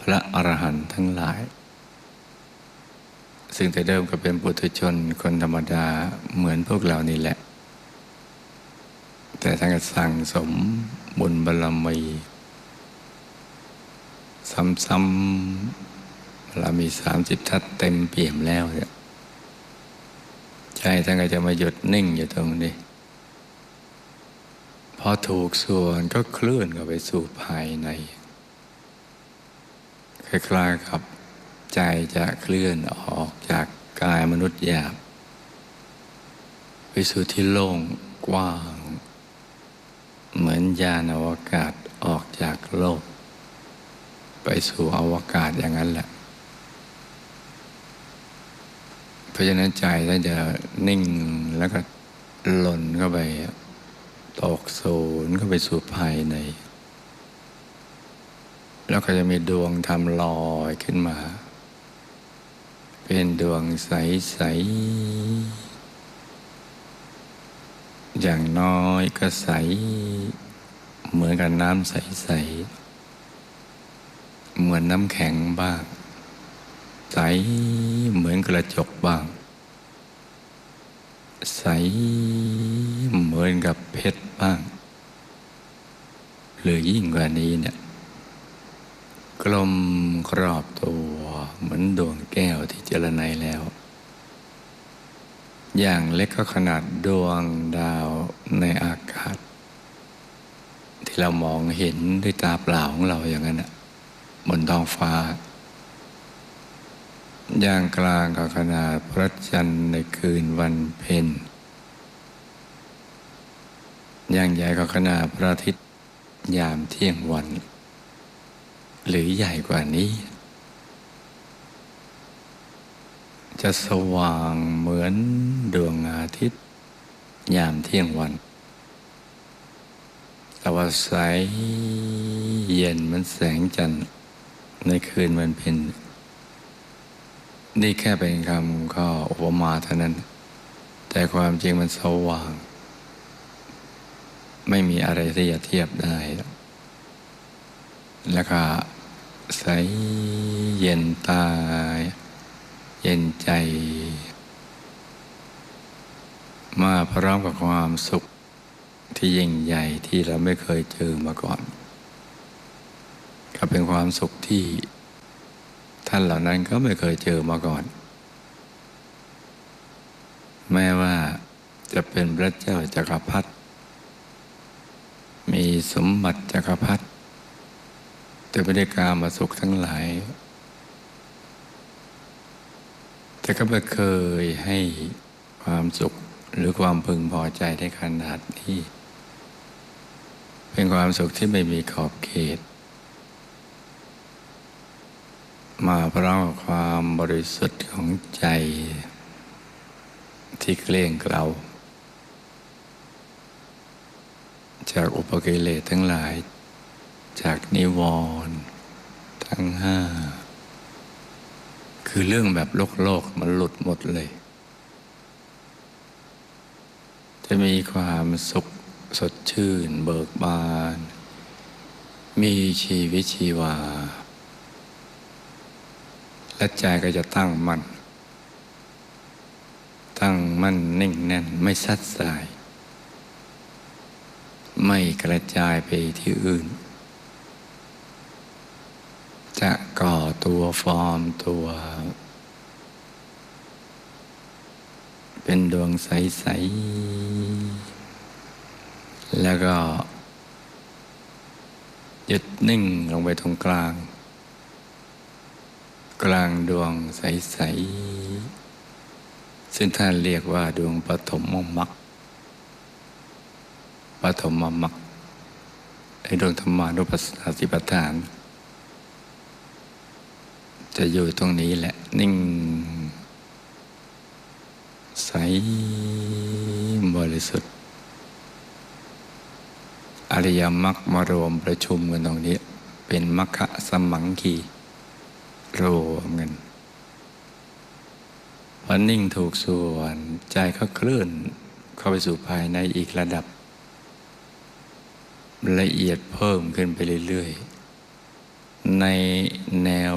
พระอรหันต์ทั้งหลาย ซึ่งแต่เดิมก็เป็นปุถุชนคนธรรมดาเหมือนพวกเรานี่แหละ แต่ท่านก็สั่งสมบุญบารมี ซ้ำๆเรามีสามสิบทัศเต็มเปี่ยมแล้วเนี่ยใจท่านก็จะมาหยุดนิ่งอยู่ตรงนี้พอถูกส่วนก็เคลื่อนเข้าไปสู่ภายใน คล้ายๆกับใจจะเคลื่อนออกจากกายมนุษย์หยาบ ไปสู่ที่โล่งกว้าง เหมือนยานอวกาศออกจากโลก ไปสู่อวกาศอย่างนั้นแหละ เพราะฉะนั้นใจท่าจะนิ่งแล้วก็หล่นเข้าไป ตกศูนย์เข้าไปสู่ภายใน แล้วก็จะมีดวงทำลอยขึ้นมา เป็นดวงใส ๆ อย่างน้อยก็ใส เหมือนกับน้ำใส ๆ เหมือนน้ำแข็งบ้าง ใสเหมือนกระจกบ้าง ใสเหมือนกับเพชรบ้าง หรือยิ่งกว่านี้เนี่ย กลมกรอบตัวเหมือนดวงแก้วที่เจรไนแล้ว อย่างเล็กก็ขนาดดวงดาวในอากาศ ที่เรามองเห็นด้วยตาเปล่าของเราอย่างนั้นนะบนท้องฟ้า อย่างกลางก็ขนาดพระจันทร์ในคืนวันเพ็ญอย่างใหญ่ก็ขนาดพระอาทิตย์ยามเที่ยงวัน หรือใหญ่กว่านี้ จะสว่างเหมือนดวงอาทิตย์ ยามเที่ยงวันแต่ว่าใสเย็นเหมันแสงจันทร์ในคืนวันเพ็ญนี่แค่เป็นคำก็อุปมาเท่านั้น แต่ความจริงมันสว่าง ไม่มีอะไรที่จะเทียบได้ แล้วก็ ใสเย็นตา เย็นใจ มาพร้อมกับความสุขที่ยิ่งใหญ่ที่เราไม่เคยเจอมาก่อน ก็เป็นความสุขที่ ท่านเหล่านั้นก็ไม่เคยเจอมาก่อน แม้ว่าจะเป็นพระเจ้าจักรพรรดิมีสมบัติจักรพรรดิ แต่ไม่ได้การมาสุขทั้งหลาย แต่ก็ไม่เคยให้ความสุขหรือความพึงพอใจได้ขนาดนี้ เป็นความสุขที่ไม่มีขอบเขต มาเพราะความบริสุทธิ์ของใจที่เกลี้ยงเกลาจากอุปกิเลสทั้งหลาย จากนิวรณ์ทั้งห้า คือเรื่องแบบโลกโลกมันหลุดหมดเลย จะมีความสุขสดชื่นเบิกบาน มีชีวิตชีวา และใจก็จะตั้งมั่น ตั้งมั่นนิ่งแน่นไม่สัดสาย ไม่กระจายไปที่อื่น จะก่อตัวฟอร์มตัว เป็นดวงใส ๆ แล้วก็หยุดนิ่งลงไปตรงกลาง กลางดวงใส ๆ ซึ่งท่านเรียกว่าดวงปฐมมรรคปฐมมรรคในดวงธรรมานุปัสสนาสิปทาน จะอยู่ตรงนี้แหละ นิ่ง ใสบริสุทธิ์ อริยมรรคมารวมประชุมกันตรงนี้ เป็นมรรคสมังคีรวมกันพอนิ่งถูกส่วนใจก็เคลื่อนเข้าไปสู่ภายในอีกระดับ ละเอียดเพิ่มขึ้นไปเรื่อยๆ ในแนว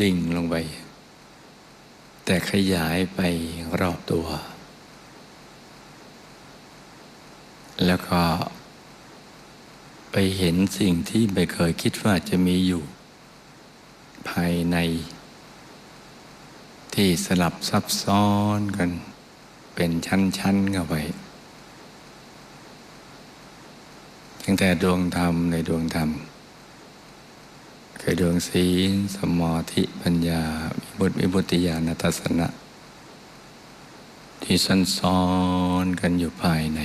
ดิ่งลงไป แต่ขยายไปรอบตัว แล้วก็ไปเห็นสิ่งที่ไม่เคยคิดว่าจะมีอยู่ ภายใน ที่สลับซับซ้อนกัน เป็นชั้นๆเข้าไปตั้งแต่ดวงธรรมในดวงธรรม คือดวงศีล สมาธิปัญญาวิมุตติวิมุติญาณทัศนะ ที่ซันซ้อนกันอยู่ภายใน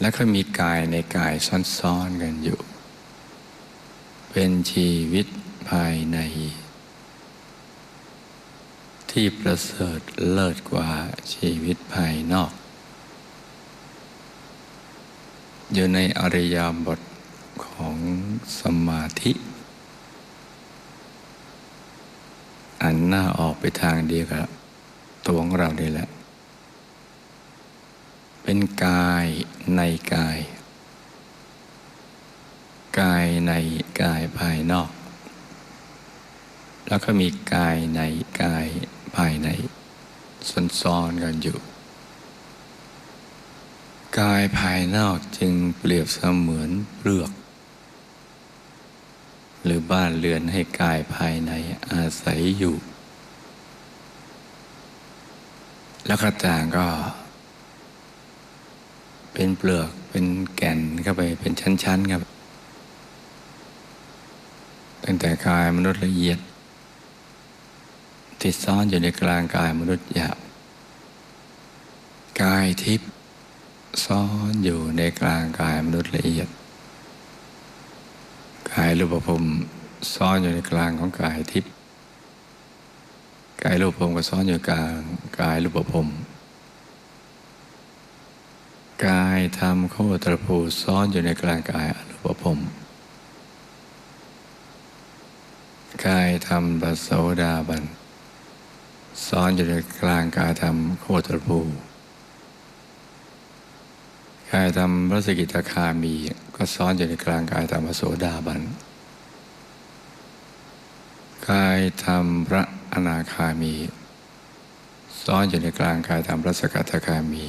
และก็มีกายในกายซ้อนๆกันอยู่ เป็นชีวิตภายใน ที่ประเสริฐเลิศกว่าชีวิตภายนอก อยู่ในอริยบท ของสมาธิอันหน้าออกไปทางเดียวกับตัวของเรานี่แหละ เป็นกายในกาย กายในกายภายนอก แล้วก็มีกายในกายภายในซ้อนๆกันอยู่ กายภายนอกจึงเปรียบเสมือนเปลือก หรือบ้านเรือนให้กายภายในอาศัยอยู่ แล้วก็ต่างก็ เป็นเปลือกเป็นแก่นเข้าไปเป็นชั้นๆครับตั้งแต่กายมนุษย์ละเอียดที่ซ่อนอยู่ในกลางกายมนุษย์หยาบกายทิพย์ซ่อนอยู่ในกลางกายมนุษย์ละเอียด กายรูปภพซ่อนอยู่ในกลางของกายทิพย์กายรูปภพก็ซ่อนอยู่กลางกายรูปภพกายธรรมโคตรภูซ่อนอยู่ในกลางกายอรูปภพกายธรรมปัสโสดาบันซ่อนอยู่ในกลางกายธรรมโคตรภู กายธรรมพระสกิตาคามี ก็ซ้อนอยู่ในกลางกายธรรมโสดาบัน กายธรรมพระอนาคามี ซ้อนอยู่ในกลางกายธรรมพระสกัตคามี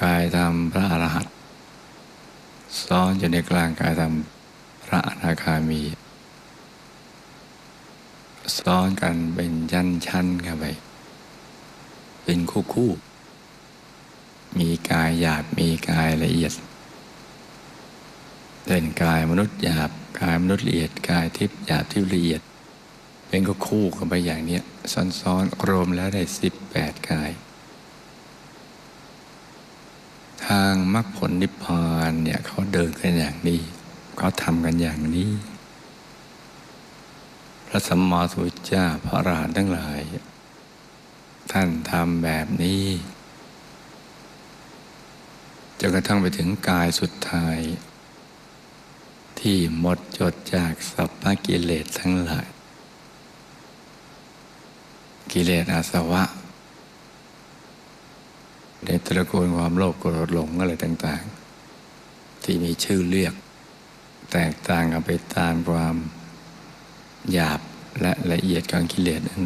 กายธรรมพระอรหันต์ซ้อนอยู่ในกลางกายธรรมพระอนาคามี ซ้อนกันเป็นชั้นชั้นกันไป เป็นคู่คู่ มีกายหยาบมีกายละเอียดเป็นกายมนุษย์หยาบกายมนุษย์ละเอียดกายทิพย์หยาบทิพย์ละเอียด เป็นก็คู่กันไปอย่างเนี้ยซ้อนๆรวมแล้วได้สิบแปดกาย ทางมรรคผลนิพพานเนี่ยเขาเดินกันอย่างนี้เขาทำกันอย่างนี้ พระสัมมาสัมพุทธเจ้าพระอรหันต์ทั้งหลาย ท่านทำแบบนี้ นกระทั่งไปถึงกายสุดท้าย ที่หมดจดจากสัพพกิเลสทั้งหลาย กิเลสอาสวะในตระกูลความโลภโกรธหลงอะไรต่าง ๆ ที่มีชื่อเรียก แตกต่างกันไปตามความหยาบและละเอียดของกิเลสนั้น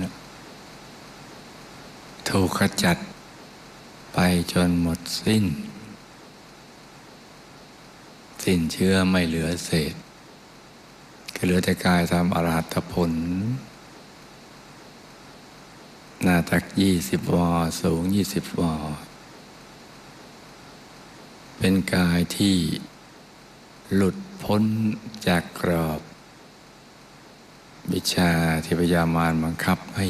ถูกขจัดไปจนหมดสิ้น สิ้นเชื้อไม่เหลือเศษก็เหลือแต่กายทำอรหัตผล หน้าตักยี่สิบวาสูงยี่สิบวาเป็นกายที่หลุดพ้นจากกรอบ วิชาที่พยามารบังคับให้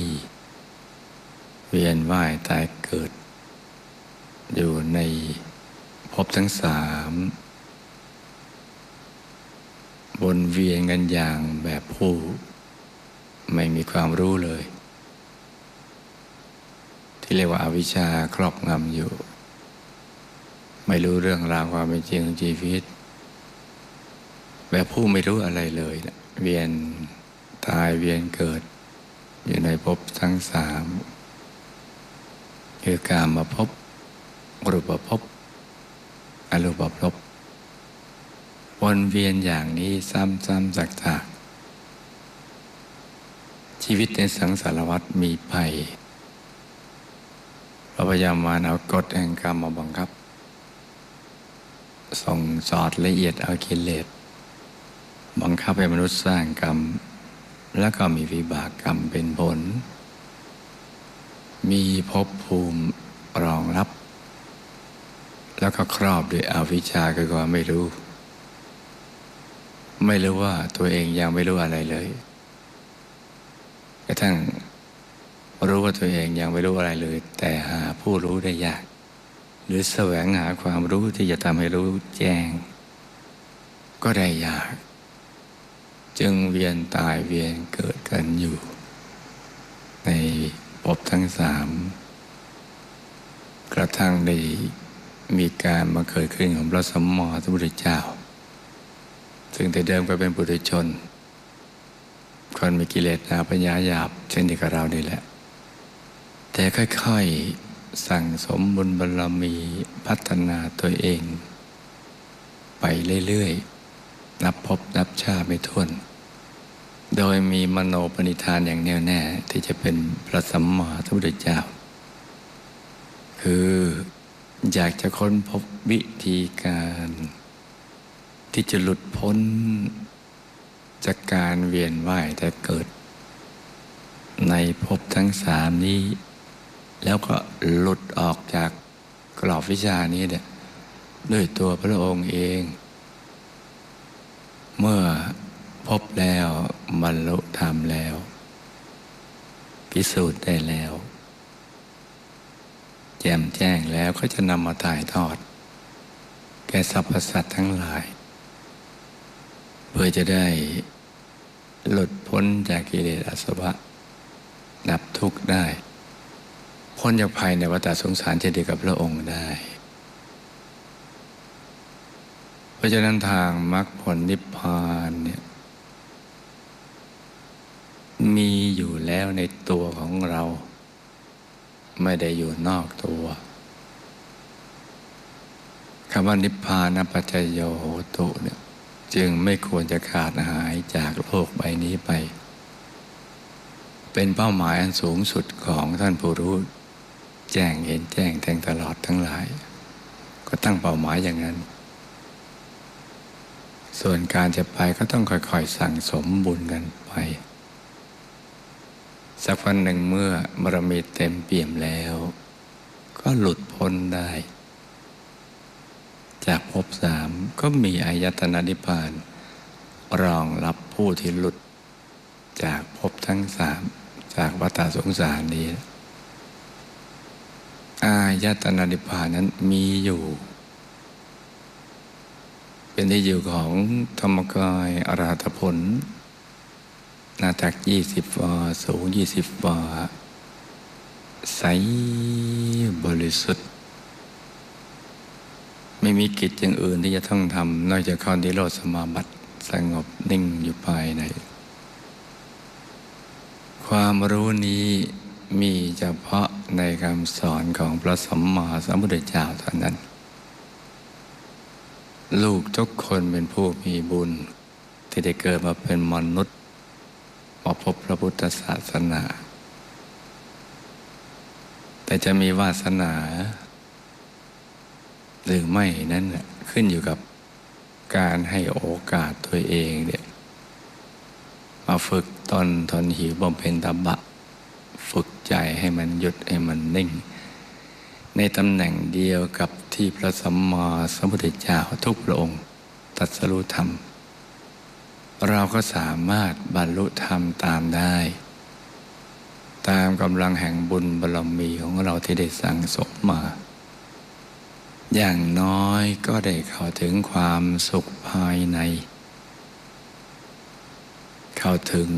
เวียนว่ายตายเกิด อยู่ในภพทั้งสาม บนเวียนกันอย่างแบบผู้ ไม่มีความรู้เลย ที่เรียกว่าอาวิชชาครอบงำอยู่ ไม่รู้เรื่องราวความเป็นจริงของชีวิต แบบผู้ไม่รู้อะไรเลยนะเวียนตายเวียนเกิด อยู่ในภพทั้งสามคือการมาพบรูปภพอรูปภพ วนเวียนอย่างนี้ซ้ำๆซากๆ ชีวิตในสังสารวัฏมีภัยเราพยายามมาเอากฎแห่งกรรมมาบังคับ ส่งสอดละเอียดเอากิเลสบังคับให้มนุษย์สร้างกรรม แล้วก็มีวิบากกรรมเป็นผล มีภพภูมิรองรับ แล้วก็ครอบด้วยอวิชชาคือความไม่รู้ ไม่รู้ว่าตัวเองยังไม่รู้อะไรเลยกระทั่งรู้ว่าตัวเองยังไม่รู้อะไรเลย แต่หาผู้รู้ได้ยาก หรือแสวงหาความรู้ที่จะทำให้รู้แจ้ง ก็ได้ยาก จึงเวียนตายเวียนเกิดกันอยู่ ในภพทั้งสามกระทั่งได้มีการมาเกิดขึ้นของพระสมมาสัมพุทธเจ้า ซึ่งแต่เดิมก็เป็นปุถุชน คนมีกิเลสนาปัญญาหยาบ เช่นเดียวกับเรานี่แหละ แต่ค่อยๆ สั่งสมบุญบารรมีพัฒนาตัวเอง ไปเรื่อยๆ นับพบนับชาไม่ถ้วน โดยมีมโนปณิธานอย่างแน่วแน่ ที่จะเป็นพระสัมมาสัมพุทธเจ้า คืออยากจะค้นพบวิธีการ ที่จะหลุดพ้นจากการเวียนว่ายแต่เกิด ในภพทั้งสามนี้ แล้วก็หลุดออกจากกรอบวิชานี้เนี่ยด้วยตัวพระองค์เอง เมื่อพบแล้วบรรลุธรรมแล้ว พิสูจน์ได้แล้ว แจ่มแจ้งแล้วก็จะนำมาถ่ายทอด แก่สรรพสัตว์ทั้งหลาย เพื่อจะได้หลุดพ้นจากกิเลสอาสวะ ดับทุกข์ได้ พ้นจากภัยในวัฏสงสารเช่นเดียวกับพระองค์ได้ เพราะฉะนั้นทางมรรคผลนิพพานเนี่ยมีอยู่แล้วในตัวของเรา ไม่ได้อยู่นอกตัวคำว่านิพพานปัจจโยโหตุเนี่ย จึงไม่ควรจะขาดหายจากโลกใบนี้ไป เป็นเป้าหมายอันสูงสุดของท่านผู้รู้ แจ้งเห็นแจ้งแทงตลอดทั้งหลาย ก็ตั้งเป้าหมายอย่างนั้น ส่วนการจะไปก็ต้องค่อยๆสั่งสมบุญกันไป สักวันหนึ่งเมื่อบารมีเต็มเปี่ยมแล้ว ก็หลุดพ้นได้ จากภพสามก็มีอายตนะนิพพาน รองรับผู้ที่หลุด จากภพทั้งสามจากวัฏสงสารนี้ อายตนะนิพพานนั้นมีอยู่ เป็นที่อยู่ของธรรมกายอรหัตผลนาตักยี่สิบวาสูงยี่สิบวาใสบริสุทธิ์ ไม่มีกิจอย่างอื่นที่จะต้องทำนอกจากเข้านิโรธสมาบัติสงบนิ่งอยู่ภายใน ความรู้นี้มีเฉพาะในคำสอนของพระสัมมาสัมพุทธเจ้าเท่านั้น ลูกทุกคนเป็นผู้มีบุญ ที่ได้เกิดมาเป็นมนุษย์มาพบพระพุทธศาสนา แต่จะมีวาสนา หรือไม่นั้นขึ้นอยู่กับการให้โอกาสตัวเองเนี่ยมาฝึกตนทนหิวบำเพ็ญตบะ ฝึกใจให้มันหยุดให้มันนิ่ง ในตำแหน่งเดียวกับที่พระสัมมาสัมพุทธเจ้าทุกพระองค์ตรัสรู้ธรรม เราก็สามารถบรรลุธรรมตามได้ ตามกำลังแห่งบุญบารมีของเราที่ได้สั่งสมมา อย่างน้อยก็ได้เข้าถึงความสุขภายใน เข้าถึง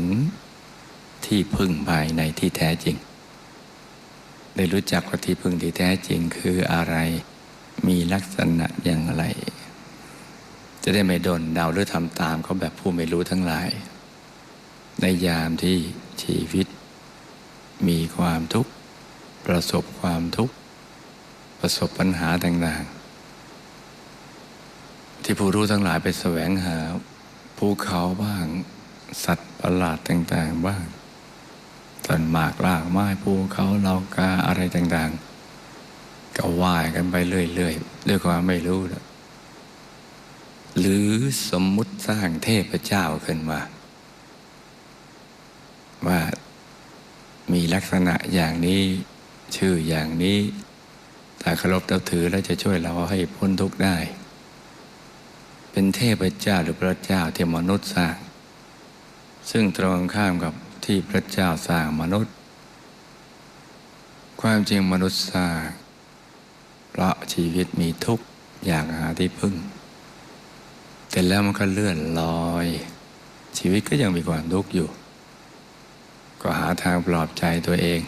ที่พึ่งภายในที่แท้จริง ได้รู้จักว่าที่พึ่งที่แท้จริงคืออะไร มีลักษณะอย่างไร จะได้ไม่โดนเดาหรือทำตามเขาแบบผู้ไม่รู้ทั้งหลาย ในยามที่ชีวิต มีความทุกข์ประสบความทุกข์ ประสบปัญหาต่างๆ ที่ผู้รู้ทั้งหลายไปแสวงหาภูเขาบ้าง สัตว์ประหลาดต่าง ๆ บ้างต้นหมากรากไม้ภูเขาเหล่ากาอะไรต่าง ๆ ก็ว่ายกันไปเรื่อยๆด้วยความไม่รู้นะหรือสมมุติสร้างเทพเจ้าขึ้นมา ว่ามีลักษณะอย่างนี้ชื่ออย่างนี้ ถ้าเคารพนับถือแล้วจะช่วยเราให้พ้นทุกข์ได้ เป็นเทพเจ้าหรือพระเจ้าที่มนุษย์สร้าง ซึ่งตรงข้ามกับที่พระเจ้าสร้างมนุษย์ ความจริงมนุษย์สร้างเพราะชีวิตมีทุกข์อยากหาที่พึ่ง แต่แล้วมันก็เลื่อนลอย ชีวิตก็ยังมีความทุกข์อยู่ ก็หาทางปลอบใจตัวเอง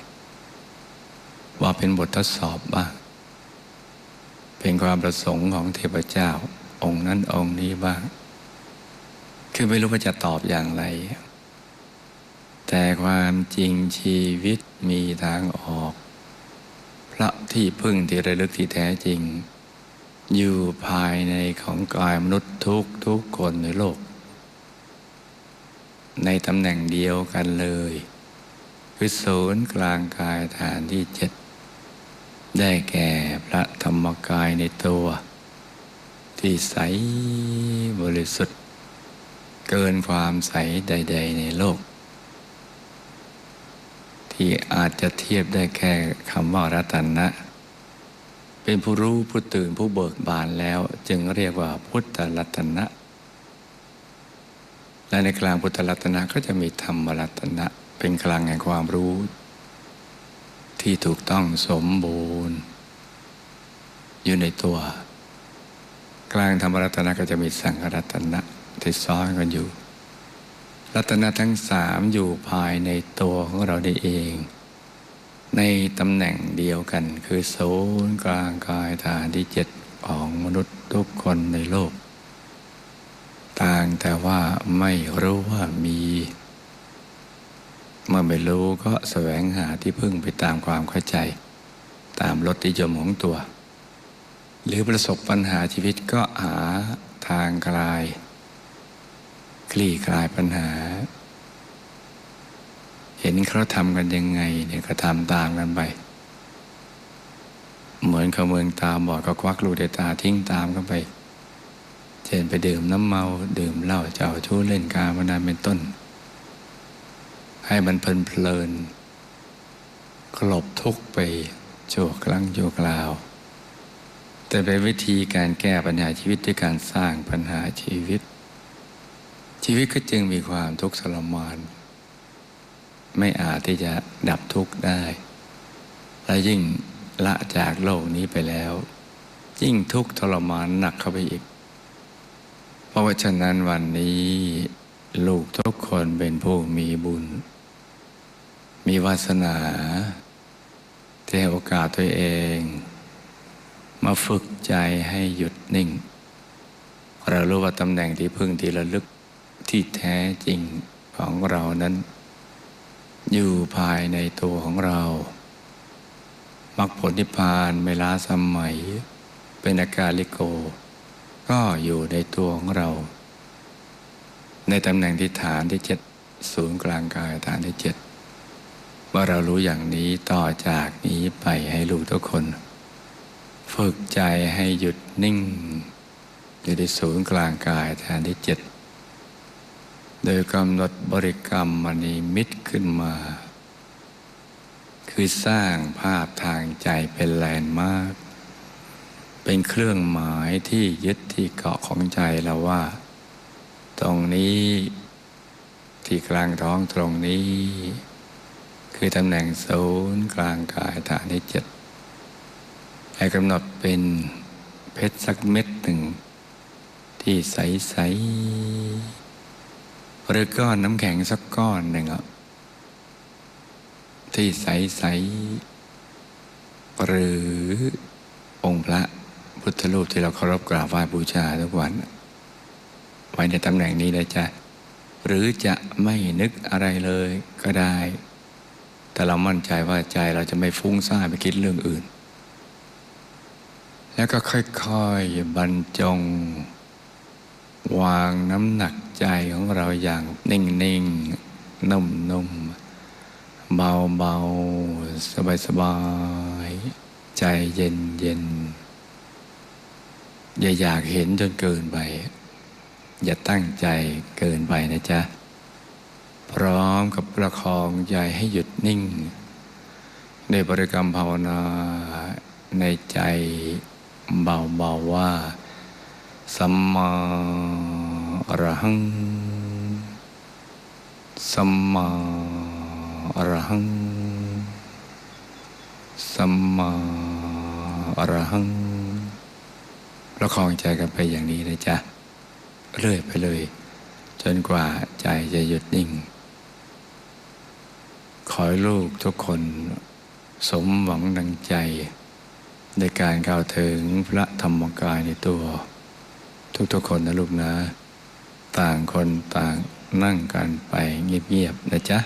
ว่าเป็นบททดสอบบ้าง เป็นความประสงค์ของเทพเจ้า องค์นั้นองค์นี้บ้างคือไม่รู้ว่าจะตอบอย่างไร แต่ความจริงชีวิตมีทางออก พระที่พึ่งที่ระลึกที่แท้จริง อยู่ภายในของกายมนุษย์ทุกทุกคนในโลก ในตำแหน่งเดียวกันเลย คือศูนย์กลางกายฐานที่เจ็ด ได้แก่พระธรรมกายในตัว ที่ใสบริสุทธิ์ เกินความใสใด ๆ ในโลก ที่อาจจะเทียบได้แค่คำว่ารัตนะ เป็นผู้รู้ผู้ตื่นผู้เบิกบานแล้วจึงเรียกว่าพุทธรัตนะ และในกลางพุทธรัตนะก็จะมีธรรมรัตนะ เป็นกลางแห่งความรู้ ที่ถูกต้องสมบูรณ์ อยู่ในตัว กลางธรรมรัตนะก็จะมีสังฆรัตนะที่ซ้อนกันอยู่ รัตนะทั้งสามอยู่ภายในตัวของเราได้เอง ในตำแหน่งเดียวกันคือศูนย์กลางกายฐานที่เจ็ดของมนุษย์ทุกคนในโลก ต่างแต่ว่าไม่รู้ว่ามี เมื่อไม่รู้ก็แสวงหาที่พึ่งไปตามความเข้าใจ ตามรสนิยมของตัว หรือประสบปัญหาชีวิตก็หาทางคลาย คลี่คลายปัญหา เห็นเขาทำกันยังไงเนี่ยก็ทำตามกันไป เหมือนขาเมืองตามบอดก็ควักลูกในตาทิ้งตามกันไป เช่นไปดื่มน้ำเมาดื่มเหล้าเจ้าชู้เล่นการพนันเป็นต้น ให้มันเพลินเพลินกลบทุกข์ไปชั่วครั้งชั่วคราว แต่เป็นวิธีการแก้ปัญหาชีวิตด้วยการสร้างปัญหาชีวิต ชีวิตก็จึงมีความทุกข์ทรมาน ไม่อาจที่จะดับทุกข์ได้ และยิ่งละจากโลกนี้ไปแล้ว ยิ่งทุกข์ทรมานหนักเข้าไปอีก เพราะว่าฉะนั้นวันนี้ลูกทุกคนเป็นผู้มีบุญ มีวาสนา ที่ให้โอกาสตัวเอง มาฝึกใจให้หยุดนิ่ง เรารู้ว่าตำแหน่งที่พึ่งที่ระลึกที่แท้จริงของเรานั้น อยู่ภายในตัวของเรามรรคผลนิพพานไม่ล้าสมัย เป็นอาการลิโก ก็อยู่ในตัวของเรา ในตำแหน่งที่ฐานที่เจ็ดศูนย์กลางกายฐานที่เจ็ด ว่าเรารู้อย่างนี้ต่อจากนี้ไปให้ลูกทุกคน ฝึกใจให้หยุดนิ่ง อยู่ในศูนย์กลางกายฐานที่เจ็ดโดยกำหนดบริกรรมมณีมิตรขึ้นมา คือสร้างภาพทางใจเป็นแลนด์มาร์กเป็นเครื่องหมายที่ยึดที่เกาะของใจเราว่า ตรงนี้ที่กลางท้องตรงนี้ คือตำแหน่งศูนย์กลางกายฐานที่เจ็ดให้กำหนดเป็นเพชรสักเม็ดหนึ่ง ที่ใส ๆ หรือก้อนน้ำแข็งสักก้อนหนึ่งที่ใส ๆ หรือองค์พระพุทธรูปที่เราเคารพกราบไหว้บูชาทุกวัน ไว้ในตำแหน่งนี้เลยจ้ะหรือจะไม่นึกอะไรเลยก็ได้ แต่เรามั่นใจว่าใจเราจะไม่ฟุ้งซ่านไปคิดเรื่องอื่น แล้วก็ค่อยๆบรรจง วางน้ำหนักใจของเราอย่างนิ่งๆ นุ่มๆ เบาๆ สบายๆ ใจเย็นๆ อย่าอยากเห็นจนเกินไป อย่าตั้งใจเกินไปนะจ๊ะ พร้อมกับประคองใจให้หยุดนิ่ง ในบริกรรมภาวนาในใจเบาๆว่า สัมมาอรหัง สัมมาอรหัง สัมมาอรหัง ประคองใจกันไปอย่างนี้นะจ๊ะ เรื่อยไปเลย จนกว่าใจจะหยุดนิ่ง ขอให้ลูกทุกคนสมหวังดังใจ ในการเข้าถึงพระธรรมกายในตัว ทุกๆคนนะลูกนะ ต่างคนต่างนั่งกันไปเงียบๆนะจ๊ะ